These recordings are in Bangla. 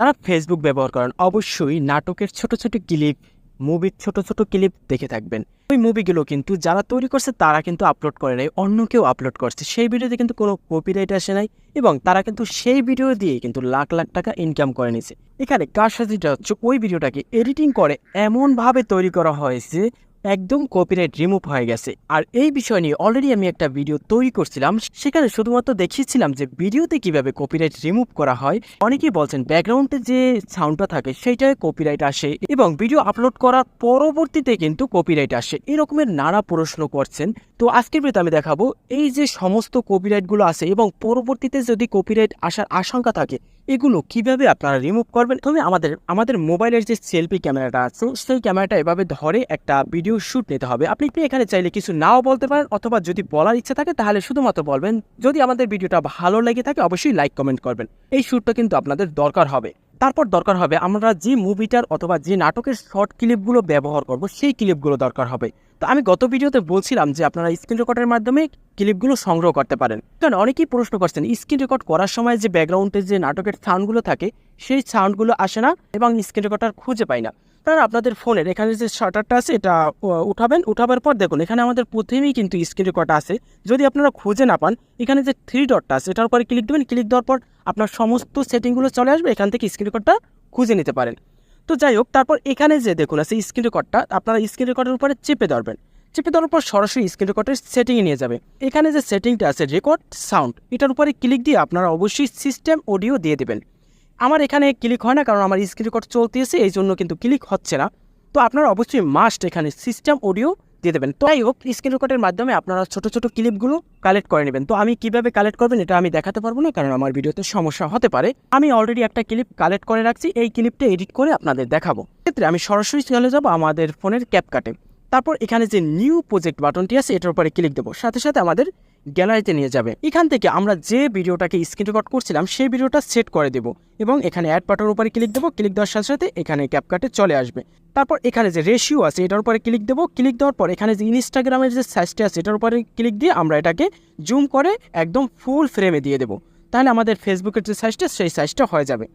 যারা ফেসবুক ব্যবহার করেন। অবশ্যই নাটকের ছোট ছোট ক্লিপ মুভির ছোট ছোট ক্লিপ দেখে থাকবেন। ওই মুভিগুলো কিন্তু যারা তৈরি করছে, তারা কিন্তু আপলোড করে নাই, অন্য কেউ আপলোড করছে। সেই ভিডিওতে কিন্তু কোনো কপিরাইট আসে নাই এবং তারা কিন্তু সেই ভিডিও দিয়ে কিন্তু লাখ লাখ টাকা ইনকাম করে নিছে এখানে কারসাজিটা হচ্ছে ওই ভিডিওটাকে এডিটিং করে এমনভাবে তৈরি করা হয়েছে একদম কপিরাইট রিমুভ হয়ে গেছে। আর এই বিষয় নিয়ে অলরেডি আমি একটা ভিডিও তৈরি করছিলাম। সেখানে শুধুমাত্র দেখিয়েছিলাম যে ভিডিওতে কীভাবে কপিরাইট রিমুভ করা হয়। অনেকেই বলছেন ব্যাকগ্রাউন্ডে যে সাউন্ডটা থাকে, সেইটায় কপিরাইট আসে এবং ভিডিও আপলোড করার পরবর্তীতে কিন্তু কপিরাইট আসে। এরকমের নানা প্রশ্ন করছেন। তো আজকের ভিডিওতে আমি দেখাবো, এই যে সমস্ত কপিরাইটগুলো আছে এবং পরবর্তীতে যদি কপিরাইট আসার আশঙ্কা থাকে এগুলো কীভাবে আপনারা রিমুভ করবেন? তবে আমাদের আমাদের মোবাইলের যে সেলফি ক্যামেরাটা আছে, সেই ক্যামেরাটা এভাবে ধরে একটা ভিডিও শ্যুট নিতে হবে। আপনি এখানে চাইলে কিছু নাও বলতে পারেন, অথবা যদি বলার ইচ্ছা থাকে, তাহলে শুধুমাত্র বলবেন। যদি আমাদের ভিডিওটা ভালো লেগে থাকে, অবশ্যই লাইক কমেন্ট করবেন। এই শ্যুটটা কিন্তু আপনাদের দরকার হবে। তারপর দরকার হবে, আমরা যে মুভিটার অথবা যে নাটকের শর্ট ক্লিপগুলো ব্যবহার করব, সেই ক্লিপগুলো দরকার হবে। তো আমি গত ভিডিওতে বলছিলাম যে আপনারা স্ক্রিন রেকর্ডের মাধ্যমে ক্লিপগুলো সংগ্রহ করতে পারেন। কারণ অনেকেই প্রশ্ন করছেন স্ক্রিন রেকর্ড করার সময় যে ব্যাকগ্রাউন্ডে যে নাটকের সাউন্ডগুলো থাকে, সেই সাউন্ডগুলো আসে না এবং স্ক্রিন রেকর্ডার খুঁজে পায় না। কারণ আপনাদের ফোনের এখানে যে শাটারটা আছে, এটা উঠাবেন, উঠাবার পর দেখুন, এখানে আমাদের প্রথমেই কিন্তু স্ক্রিন রেকর্ড আছে। যদি আপনারা খুঁজে না পান, এখানে যে থ্রি ডটটা আছে, এটার উপরে ক্লিক দেবেন ক্লিক দেওয়ার পর আপনার সমস্ত সেটিংগুলো চলে আসবে, এখান থেকে স্ক্রিন রেকর্ডটা খুঁজে নিতে পারেন। তো যাই হোক, তারপর এখানে যে দেখুন, আছে স্ক্রিন রেকর্ডটা আপনারা স্ক্রিন রেকর্ডের উপরে চেপে ধরবেন। চেপে দেওয়ার পর সরাসরি স্ক্রিন রেকর্ডের সেটিংয়ে নিয়ে যাবে। এখানে যে সেটিংটা আছে রেকর্ড সাউন্ড এটার উপরে ক্লিক দিয়ে আপনারা অবশ্যই সিস্টেম অডিও দিয়ে দেবেন। আমার এখানে ক্লিক হয় না, কারণ আমার স্ক্রিন রেকর্ড চলতেছে এই জন্য কিন্তু ক্লিক হচ্ছে না। তো আপনারা অবশ্যই মাস্ট এখানে সিস্টেম অডিও দিয়ে দেবেন। তো যাই হোক স্ক্রিন রেকর্ডের মাধ্যমে আপনারা ছোটো ছোটো ক্লিপগুলো কালেক্ট করে নেবেন। তো আমি কীভাবে কালেক্ট করবেন এটা আমি দেখাতে পারব না, কারণ আমার ভিডিওতে সমস্যা হতে পারে। আমি অলরেডি একটা ক্লিপ কালেক্ট করে রাখছি, এই ক্লিপটা এডিট করে আপনাদের দেখাবো। ক্ষেত্রে আমি সরাসরি চলে যাব আমাদের ফোনের ক্যাপকাটে তারপর এখানে যে নিউ প্রজেক্ট বাটনটি আছে, এটার উপরে ক্লিক দেবো। সাথে সাথে আমাদের গ্যালারিতে নিয়ে যাবে। এখান থেকে আমরা যে ভিডিওটাকে স্ক্রিন রেকর্ড করছিলাম, সেই ভিডিওটা সেট করে দেবো এবং এখানে অ্যাড বাটনের উপরে ক্লিক দেবো। ক্লিক দেওয়ার সাথে সাথে এখানে ক্যাপকাটে চলে আসবে। তারপর এখানে যে রেশিও আছে, এটার উপরে ক্লিক দেবো। ক্লিক দেওয়ার পর এখানে যে ইনস্টাগ্রামের যে সাইজটা আছে, এটার উপরে ক্লিক দিয়ে আমরা এটাকে জুম করে একদম ফুল ফ্রেমে দিয়ে দেবো। তাহলে আমাদের ফেসবুকের যে সাইজটা সেই সাইজটা হয়ে যাবে।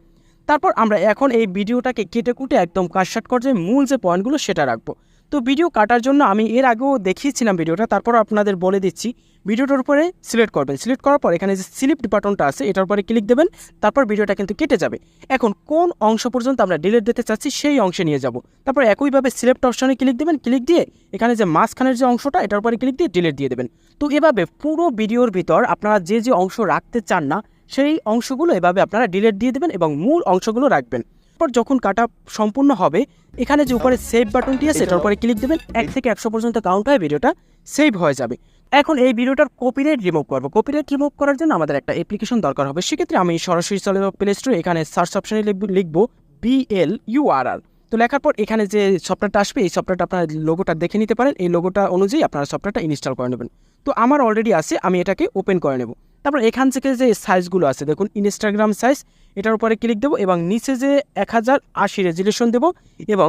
তারপর আমরা এখন এই ভিডিওটাকে কেটে কুটে একদম কাটসাট করে মূল যে পয়েন্টগুলো সেটা রাখব। তো ভিডিও কাটার জন্য আমি এর আগেও দেখিয়েছিলাম ভিডিওটা তারপর আপনাদের বলে দিচ্ছি। ভিডিওটার উপরে সিলেক্ট করবেন। সিলেক্ট করার পর এখানে যে স্লিপ বাটনটা আছে, এটার উপরে ক্লিক দেবেন, তারপর ভিডিওটা কিন্তু কেটে যাবে। এখন কোন অংশ পর্যন্ত আমরা ডিলেট দিতে চাচ্ছি, সেই অংশে নিয়ে যাব। তারপর একইভাবে সিলেক্ট অপশনে ক্লিক দেবেন ক্লিক দিয়ে এখানে যে মাঝখানের যে অংশটা, এটার উপরে ক্লিক দিয়ে ডিলেট দিয়ে দেবেন। তো এভাবে পুরো ভিডিওর ভিতর আপনারা যে যে অংশ রাখতে চান না, সেই অংশগুলো এভাবে আপনারা ডিলেট দিয়ে দেবেন এবং মূল অংশগুলো রাখবেন। তারপর যখন কাটা সম্পূর্ণ হবে এখানে যে উপরে সেভ বাটনটি আছে এটার উপরে ক্লিক দেবেন এক থেকে একশো পর্যন্ত কাউন্ট হয়ে ভিডিওটা সেভ হয়ে যাবে। এখন এই ভিডিওটার কপিরাইট রিমুভ করব। কপিরাইট রিমুভ করার জন্য আমাদের একটা অ্যাপ্লিকেশন দরকার হবে। সেক্ষেত্রে আমি সরাসরি চলে যাব প্লে স্টোরে এখানে সার্চ অপশনে লিখব বিএল ইউআরআর তো লেখার পর এখানে যে সফটওয়্যারটা আসবে এই সফটওয়্যারটা আপনার লোগোটা দেখে নিতে পারেন। এই লোগোটা অনুযায়ী আপনারা সফটওয়্যারটা ইনস্টল করে নেবেন। তো আমার অলরেডি আছে আমি এটাকে ওপেন করে নেব। তারপর এখান থেকে যে সাইজগুলো আছে দেখুন ইনস্টাগ্রাম সাইজ এটার উপরে ক্লিক দেবো এবং নিচে যে এক হাজার আশি রেজুলেশন দেবো এবং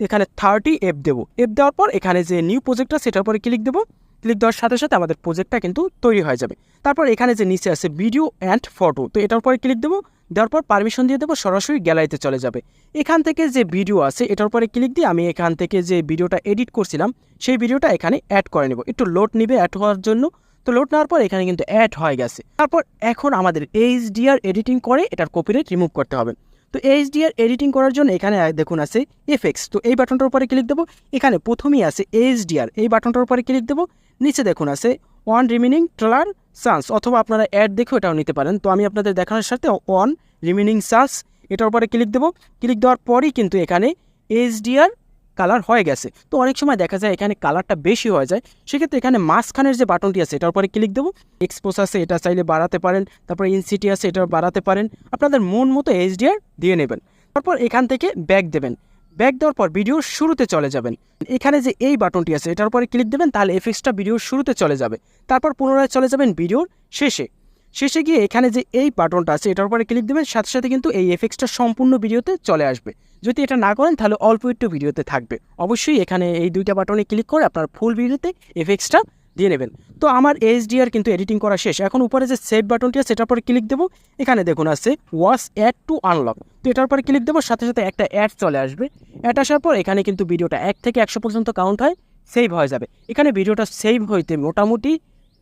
এখানে থার্টি এফ দেবো। এফ দেওয়ার পর এখানে যে নিউ প্রজেক্টটা সেটার উপরে ক্লিক দেবো। ক্লিক দেওয়ার সাথে সাথে আমাদের প্রজেক্টটা কিন্তু তৈরি হয়ে যাবে। তারপর এখানে যে নিচে আছে ভিডিও অ্যান্ড ফটো তো এটার উপরে ক্লিক দেবো। দেওয়ার পর পারমিশন দিয়ে দেবো, সরাসরি গ্যালারিতে চলে যাবে। এখান থেকে যে ভিডিও আছে, এটার উপরে ক্লিক দিয়ে আমি এখান থেকে যে ভিডিওটা এডিট করছিলাম, সেই ভিডিওটা এখানে অ্যাড করে নেব। একটু লোড নিবে অ্যাড হওয়ার জন্য। তো লোড নেওয়ার পর এখানে কিন্তু অ্যাড হয়ে গেছে। তারপর এখন আমাদের এইচডিআর এডিটিং করে এটার কপিরাইট রিমুভ করতে হবে। তো এইচডিআর এডিটিং করার জন্য এখানে দেখুন আছে এফএক্স তো এই বাটনটার উপরে ক্লিক দেবো। এখানে প্রথমেই আছে এইচডিআর এই বাটনটার উপরে ক্লিক দেবো। নিচে দেখুন আছে ওয়ান রিমেনিং ট্রেলার সান্স অথবা আপনারা অ্যাড দেখেও এটাও নিতে পারেন। তো আমি আপনাদের দেখানোর সাথে ওয়ান রিমেনিং সান্স এটার উপরে ক্লিক দেবো। ক্লিক দেওয়ার পরই কিন্তু এখানে এইচডিআর কালার হয়ে গেছে। তো অনেক সময় দেখা যায় এখানে কালারটা বেশি হয়ে যায়। সেক্ষেত্রে এখানে মাঝখানের যে বাটনটি আছে, এটার উপরে ক্লিক দেবো। এক্সপোজ আছে, এটা চাইলে বাড়াতে পারেন। তারপর ইনসিটি আছে এটা বাড়াতে পারেন। আপনাদের মন মতো এইচডিআর দিয়ে নেবেন। তারপর এখান থেকে ব্যাক দেবেন। ব্যাক দেওয়ার পর ভিডিওর শুরুতে চলে যাবেন। এখানে যে এই বাটনটি আছে, এটার উপরে ক্লিক দেবেন, তাহলে এফেক্সটা ভিডিওর শুরুতে চলে যাবে। তারপর পুনরায় চলে যাবেন ভিডিওর শেষে। শেষে গিয়ে এখানে যে এই বাটনটা আছে, এটার উপরে ক্লিক দেবেন, সাথে সাথে কিন্তু এই এফেক্সটা সম্পূর্ণ ভিডিওতে চলে আসবে। যদি এটা না করেন, তাহলে অল্প একটু ভিডিওতে থাকবে। অবশ্যই এখানে এই দুইটা বাটনে ক্লিক করে আপনার ফুল ভিডিওতে এফেক্সটা দিয়ে নেবেন। তো আমার এইচডিআর কিন্তু এডিটিং করা শেষ। এখন উপরে যে সেভ বাটনটি আছে সেটার পরে ক্লিক দেবো। এখানে দেখুন আছে ওয়াস অ্যাড টু আনলক তো এটার পরে ক্লিক দেবো, সাথে সাথে একটা অ্যাড চলে আসবে। অ্যাড আসার পর এখানে কিন্তু ভিডিওটা এক থেকে একশো পর্যন্ত কাউন্ট হয় সেভ হয়ে যাবে। এখানে ভিডিওটা সেভ হইতে মোটামুটি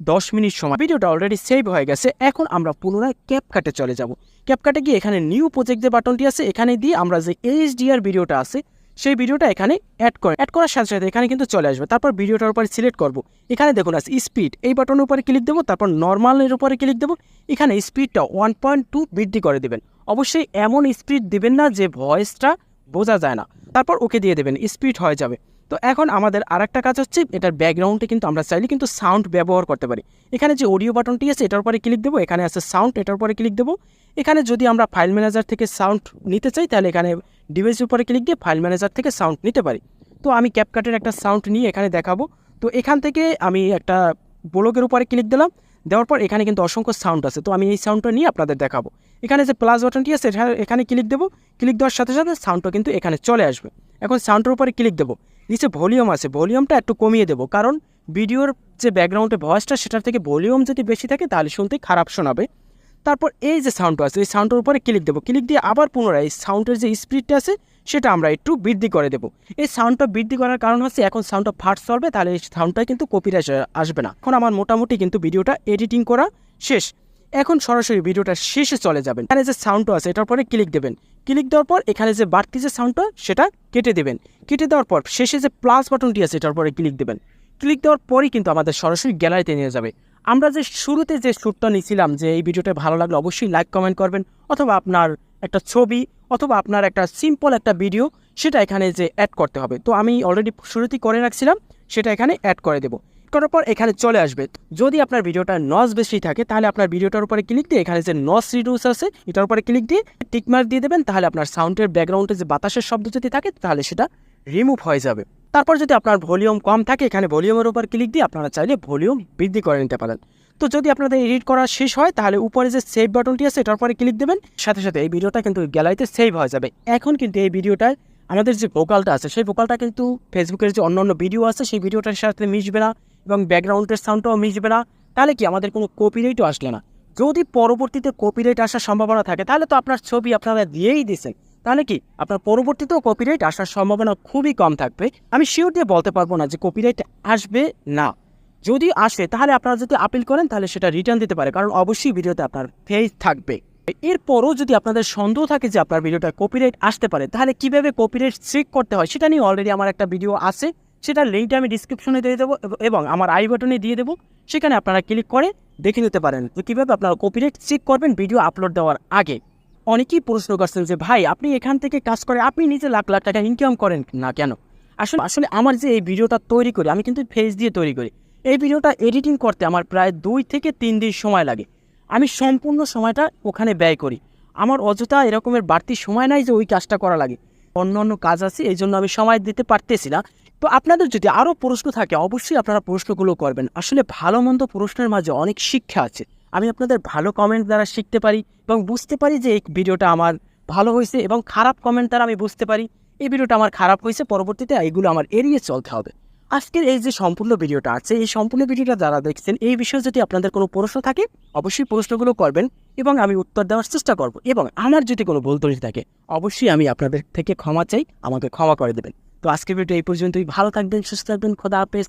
দশ মিনিট সময়। ভিডিওটা অলরেডি সেভ হয়ে গেছে। এখন আমরা পুনরায় ক্যাপকাটে চলে যাব। ক্যাপকাটে গিয়ে এখানে নিউ প্রজেক্ট যে বাটনটি আছে, এখানে দিয়ে আমরা যে এইচডিআর ভিডিওটা আছে, সেই ভিডিওটা এখানে অ্যাড করে অ্যাড করার সাথে সাথে এখানে কিন্তু চলে আসবে। তারপর ভিডিওটার উপরে সিলেক্ট করব। এখানে দেখুন আছে স্পিড এই বাটনের উপরে ক্লিক দেবো, তারপর নর্মালের উপরে ক্লিক দেবো। এখানে স্পিডটা ওয়ান পয়েন্ট টু বৃদ্ধি করে দেবেন। অবশ্যই এমন স্পিড দিবেন না যে ভয়েসটা বোঝা যায় না। তারপর ওকে দিয়ে দেবেন স্পিড হয়ে যাবে। তো এখন আমাদের আর একটা কাজ হচ্ছে এটার ব্যাকগ্রাউন্ডে কিন্তু আমরা চাইলে কিন্তু সাউন্ড ব্যবহার করতে পারি। এখানে যে অডিও বাটনটি আছে, এটার উপরে ক্লিক দেবো, এখানে আছে সাউন্ড এটার উপরে ক্লিক দেবো। এখানে যদি আমরা ফাইল ম্যানেজার থেকে সাউন্ড নিতে চাই, তাহলে এখানে ডিভাইসের উপরে ক্লিক দিয়ে ফাইল ম্যানেজার থেকে সাউন্ড নিতে পারি। তো আমি ক্যাপকাটের একটা সাউন্ড নিয়ে এখানে দেখাবো। তো এখান থেকে আমি একটা ব্লগের উপরে ক্লিক দিলাম, দেওয়ার পর এখানে কিন্তু অসংখ্য সাউন্ড আছে। তো আমি এই সাউন্ডটা নিয়ে আপনাদের দেখাবো। এখানে যে প্লাস বাটনটি আছে, এখানে ক্লিক দেবো। ক্লিক দেওয়ার সাথে সাথে সাউন্ডটা কিন্তু এখানে চলে আসবে। এখন সাউন্ডের উপরে ক্লিক দেবো। নিচে ভলিউম আছে, ভলিউমটা একটু কমিয়ে দেবো। কারণ ভিডিওর যে ব্যাকগ্রাউন্ডে ভয়েসটা, সেটার থেকে ভলিউম যদি বেশি থাকে, তাহলে শুনতে খারাপ শোনাবে। তারপর এই যে সাউন্ডটা আছে, এই সাউন্ডের উপরে ক্লিক দেবো। ক্লিক দিয়ে আবার পুনরায় এই সাউন্ডের যে স্পিডটা আছে, সেটা আমরা একটু বৃদ্ধি করে দেবো। এই সাউন্ডটা বৃদ্ধি করার কারণ হচ্ছে, এখন সাউন্ডটা ফাস্ট চলবে, তাহলে এই সাউন্ডটা কিন্তু কপিরাইট আসবে না। এখন আমার মোটামুটি কিন্তু ভিডিওটা এডিটিং করা শেষ। এখন সরাসরি ভিডিওটা শেষে চলে যাবেন। এখানে যে সাউন্ডটা আছে, এটার পরে ক্লিক দেবেন। ক্লিক দেওয়ার পর এখানে যে বাড়তি যে সাউন্ডটা সেটা কেটে দেবেন। কেটে দেওয়ার পর শেষে যে প্লাস বাটনটি আছে, এটার পরে ক্লিক দেবেন। ক্লিক দেওয়ার পরই কিন্তু আমাদের সরাসরি গ্যালারিতে নিয়ে যাবে। আমরা যে শুরুতে যে শ্যুটটা নিয়েছিলাম, যে এই ভিডিওটা ভালো লাগলে অবশ্যই লাইক কমেন্ট করবেন, অথবা আপনার একটা ছবি, অথবা আপনার একটা সিম্পল একটা ভিডিও সেটা এখানে যে অ্যাড করতে হবে। তো আমি অলরেডি শুরুতেই করে রাখছিলাম, সেটা এখানে অ্যাড করে দেবো। করার পর এখানে চলে আসবে। যদি আপনার ভিডিওটা নস বেশি থাকে, তাহলে আপনার ভিডিওটার উপরে ক্লিক দিয়ে এখানে যে নস রিডিউস আছে, এটার উপরে ক্লিক দিয়ে টিকমার্ক দিয়ে দেবেন, তাহলে আপনার সাউন্ডের ব্যাকগ্রাউন্ডে যে বাতাসের শব্দ যদি থাকে, তাহলে সেটা রিমুভ হয়ে যাবে। তারপর যদি আপনার ভলিউম কম থাকে, এখানে ভলিউমের উপর ক্লিক দিয়ে আপনারা চাইলে ভলিউম বৃদ্ধি করে নিতে পারেন। তো যদি আপনাদের এডিট করা শেষ হয়, তাহলে উপরে যে সেভ বাটনটি আছে, এটার পরে ক্লিক দেবেন, সাথে সাথে এই ভিডিওটা কিন্তু গ্যালারিতে সেভ হয়ে যাবে। এখন কিন্তু এই ভিডিওটায় আমাদের যে ভোকালটা আছে, সেই ভোকালটা কিন্তু ফেসবুকের যে অন্যান্য ভিডিও আছে, সেই ভিডিওটার সাথে মিশবে না। এবং ব্যাকগ্রাউন্ডের সাউন্ডটাও মিশবে না, তাহলে কি আমাদের কোনো কপিরাইটও আসলে না। যদি পরবর্তীতে কপিরাইট আসার সম্ভাবনা থাকে, তাহলে তো আপনার ছবি আপনারা দিয়েই দিয়েছেন তাহলে কি আপনার পরবর্তীতেও কপিরাইট আসার সম্ভাবনা খুবই কম থাকবে? আমি শিওর দিয়ে বলতে পারব না যে কপিরাইট আসবে না। যদি আসে, তাহলে আপনারা যদি আপিল করেন, তাহলে সেটা রিটার্ন দিতে পারে, কারণ অবশ্যই ভিডিওতে আপনার ফেস থাকবে। এরপরও যদি আপনাদের সন্দেহ থাকে যে আপনার ভিডিওটা কপিরাইট আসতে পারে, তাহলে কীভাবে কপিরাইট চেক করতে হয়, সেটা নিয়ে অলরেডি আমার একটা ভিডিও আছে। সেটার লিঙ্কটা আমি ডিসক্রিপশনে দিয়ে দেবো এবং আমার আই বাটনে দিয়ে দেবো। সেখানে আপনারা ক্লিক করে দেখে নিতে পারেন। যে কীভাবে আপনারা কপিরাইট চেক করবেন ভিডিও আপলোড দেওয়ার আগে? অনেকেই প্রশ্ন করছেন যে, ভাই, আপনি এখান থেকে কাজ করে আপনি নিজে লাখ লাখ টাকা ইনকাম করেন না কেন? আসলে আসলে আমার যে এই ভিডিওটা তৈরি করি, আমি কিন্তু ফেস দিয়ে তৈরি করি। এই ভিডিওটা এডিটিং করতে আমার প্রায় দুই থেকে তিন দিন সময় লাগে। আমি সম্পূর্ণ সময়টা ওখানে ব্যয় করি। আমার অযথা এরকমের বাড়তি সময় নাই যে ওই কাজটা করা লাগে। অন্য অন্য কাজ আছে, এই জন্য আমি সময় দিতে পারতেছি না। তো আপনাদের যদি আরও প্রশ্ন থাকে, অবশ্যই আপনারা প্রশ্নগুলো করবেন। আসলে ভালো মন্দ প্রশ্নের মাঝে অনেক শিক্ষা আছে। আমি আপনাদের ভালো কমেন্ট দ্বারা শিখতে পারি এবং বুঝতে পারি যে এই ভিডিওটা আমার ভালো হয়েছে এবং খারাপ কমেন্ট দ্বারা আমি বুঝতে পারি। এই ভিডিওটা আমার খারাপ হয়েছে, পরবর্তীতে এইগুলো আমার এড়িয়ে চলতে হবে। আজকের এই যে সম্পূর্ণ ভিডিওটা আছে, এই সম্পূর্ণ ভিডিওটা যারা দেখছেন, এই বিষয়ে যদি আপনাদের কোনো প্রশ্ন থাকে, অবশ্যই প্রশ্নগুলো করবেন এবং আমি উত্তর দেওয়ার চেষ্টা করব। এবং আমার যদি কোনো ভুল ত্রুটি থাকে, অবশ্যই আমি আপনাদের থেকে ক্ষমা চাই, আমাকে ক্ষমা করে দেবেন। তো আজকের ভিডিও এই পর্যন্তই। ভালো থাকবেন, সুস্থ থাকবেন, খোদা হাফেজ।